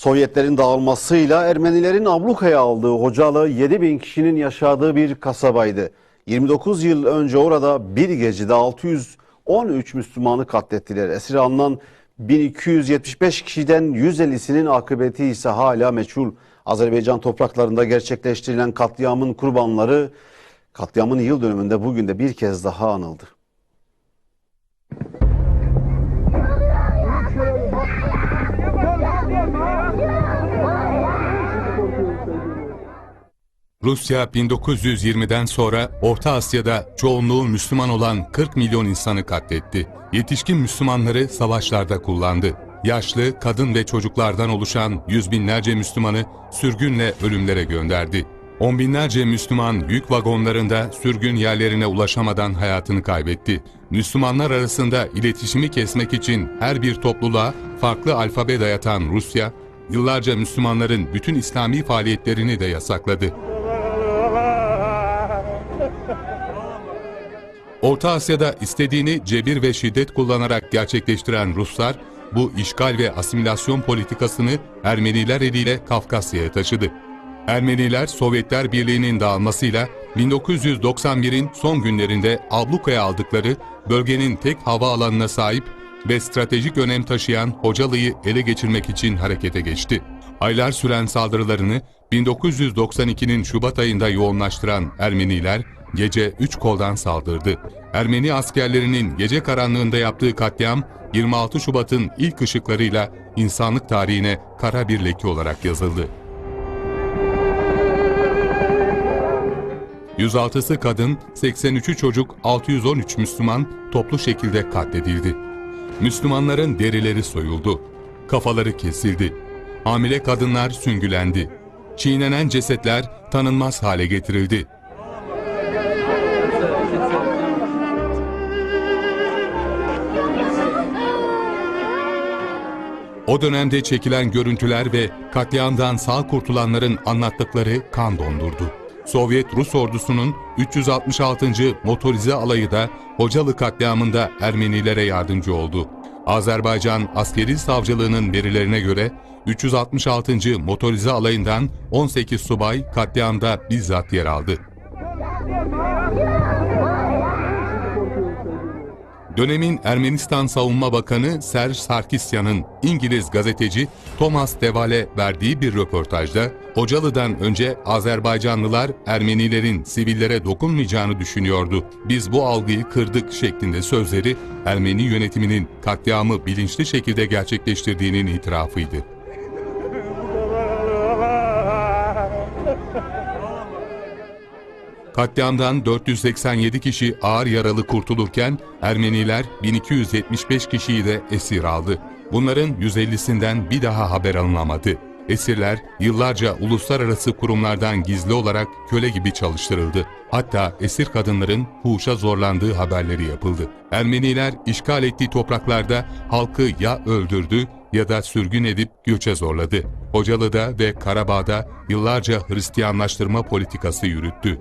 Sovyetlerin dağılmasıyla Ermenilerin ablukaya aldığı Hocalı 7 bin kişinin yaşadığı bir kasabaydı. 29 yıl önce orada bir gecede 613 Müslümanı katlettiler. Esir alınan 1275 kişiden 150'sinin akıbeti ise hala meçhul. Azerbaycan topraklarında gerçekleştirilen katliamın kurbanları katliamın yıl dönümünde bugün de bir kez daha anıldı. Rusya 1920'den sonra Orta Asya'da çoğunluğu Müslüman olan 40 milyon insanı katletti. Yetişkin Müslümanları savaşlarda kullandı. Yaşlı, kadın ve çocuklardan oluşan yüz binlerce Müslümanı sürgünle ölümlere gönderdi. On binlerce Müslüman yük vagonlarında sürgün yerlerine ulaşamadan hayatını kaybetti. Müslümanlar arasında iletişimi kesmek için her bir topluluğa farklı alfabe dayatan Rusya, yıllarca Müslümanların bütün İslami faaliyetlerini de yasakladı. Orta Asya'da istediğini cebir ve şiddet kullanarak gerçekleştiren Ruslar, bu işgal ve asimilasyon politikasını Ermeniler eliyle Kafkasya'ya taşıdı. Ermeniler Sovyetler Birliği'nin dağılmasıyla 1991'in son günlerinde ablukaya aldıkları bölgenin tek hava alanına sahip ve stratejik önem taşıyan Hocalı'yı ele geçirmek için harekete geçti. Aylar süren saldırılarını 1992'nin Şubat ayında yoğunlaştıran Ermeniler gece 3 koldan saldırdı. Ermeni askerlerinin gece karanlığında yaptığı katliam 26 Şubat'ın ilk ışıklarıyla insanlık tarihine kara bir leke olarak yazıldı. 106'sı kadın, 83'ü çocuk, 613 Müslüman toplu şekilde katledildi. Müslümanların derileri soyuldu. Kafaları kesildi. Hamile kadınlar süngülendi. Çiğnenen cesetler tanınmaz hale getirildi. O dönemde çekilen görüntüler ve katliamdan sağ kurtulanların anlattıkları kan dondurdu. Sovyet-Rus ordusunun 366. Motorize Alayı da Hocalı katliamında Ermenilere yardımcı oldu. Azerbaycan Askeri Savcılığı'nın verilerine göre 366. Motorize Alayı'ndan 18 subay katliamda bizzat yer aldı. Dönemin Ermenistan Savunma Bakanı Serj Sarkisyan'ın İngiliz gazeteci Thomas Deval'e verdiği bir röportajda, Hocalı'dan önce Azerbaycanlılar Ermenilerin sivillere dokunmayacağını düşünüyordu. Biz bu algıyı kırdık şeklinde sözleri Ermeni yönetiminin katliamı bilinçli şekilde gerçekleştirdiğinin itirafıydı. Katliamdan 487 kişi ağır yaralı kurtulurken Ermeniler 1275 kişiyi de esir aldı. Bunların 150'sinden bir daha haber alınamadı. Esirler yıllarca uluslararası kurumlardan gizli olarak köle gibi çalıştırıldı. Hatta esir kadınların huşa zorlandığı haberleri yapıldı. Ermeniler işgal ettiği topraklarda halkı ya öldürdü ya da sürgün edip göçe zorladı. Hocalı'da ve Karabağ'da yıllarca Hristiyanlaştırma politikası yürüttü.